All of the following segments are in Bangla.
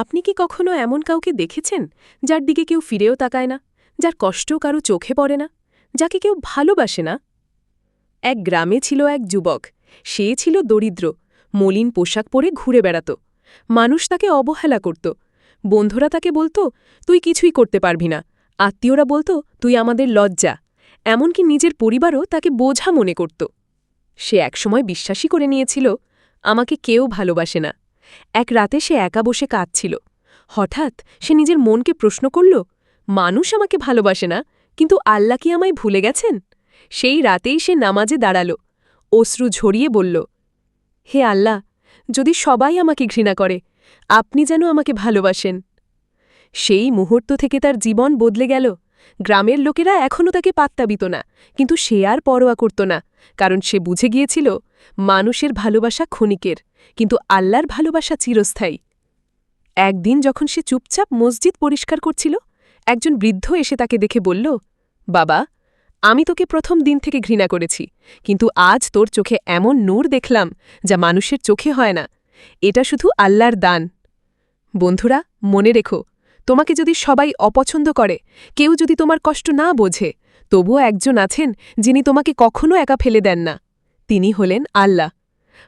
আপনি কি কখনো এমন কাউকে দেখেছেন যার দিকে কেউ ফিরেও তাকায় না, যার কষ্ট কারও চোখে পড়ে না, যাকে কেউ ভালোবাসে না? এক গ্রামে ছিল এক যুবক, সে ছিল দরিদ্র, মলিন পোশাক পরে ঘুরে বেড়াত। মানুষ তাকে অবহেলা করত। বন্ধুরা তাকে বলতো, তুই কিছুই করতে পারবি না। আত্মীয়রা বলতো, তুই আমাদের লজ্জা। এমনকি নিজের পরিবারও তাকে বোঝা মনে করত। সে একসময় বিশ্বাসী করে নিয়েছিল, আমাকে কেউ ভালোবাসে না। এক রাতে সে একা বসে কাঁদছিল। হঠাৎ সে নিজের মনকে প্রশ্ন করল, মানুষ আমাকে ভালোবাসে না, কিন্তু আল্লাহ কি আমায় ভুলে গেছেন? সেই রাতেই সে নামাজে দাঁড়াল, অশ্রু ঝরিয়ে বলল, হে আল্লাহ, যদি সবাই আমাকে ঘৃণা করে, আপনি যেন আমাকে ভালোবাসেন। সেই মুহূর্ত থেকে তার জীবন বদলে গেল। গ্রামের লোকেরা এখনও তাকে পাত্তা দিত না, কিন্তু সে আর পরোয়া করত না, কারণ সে বুঝে গিয়েছিল, মানুষের ভালোবাসা ক্ষণিকের, কিন্তু আল্লাহর ভালোবাসা চিরস্থায়ী। একদিন যখন সে চুপচাপ মসজিদ পরিষ্কার করছিল, একজন বৃদ্ধ এসে তাকে দেখে বলল, বাবা, আমি তোকে প্রথম দিন থেকে ঘৃণা করেছি, কিন্তু আজ তোর চোখে এমন নূর দেখলাম যা মানুষের চোখে হয় না, এটা শুধু আল্লাহর দান। বন্ধুরা, মনে রেখো তোমাকে যদি সবাই অপছন্দ করে, কেউ যদি তোমার কষ্ট না বোঝে, তবুও একজন আছেন যিনি তোমাকে কখনো একা ফেলে দেন না, তিনি হলেন আল্লাহ।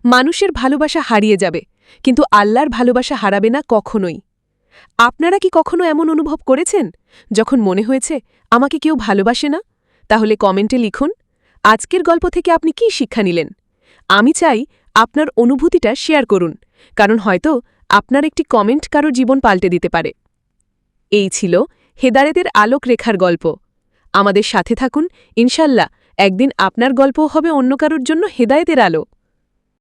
মানুষের ভালোবাসা হারিয়ে যাবে, কিন্তু আল্লাহর ভালোবাসা হারাবে না কখনোই। আপনারা কি কখনো এমন অনুভব করেছেন? যখন মনে হয়েছে, আমাকে কেউ ভালোবাসে না? তাহলে কমেন্টে লিখুন, আজকের গল্প থেকে আপনি কি শিক্ষা নিলেন? আমি চাই আপনার অনুভূতিটা শেয়ার করুন, কারণ হয়তো আপনার একটি কমেন্ট কারও জীবন পাল্টে দিতে পারে। এই ছিল হেদারেদের আলোক রেখার গল্প। আমাদের সাথে থাকুন, ইনশাল্লাহ, একদিন আপনার গল্পও হবে অন্য কারোর জন্য হেদায়েতের আলো।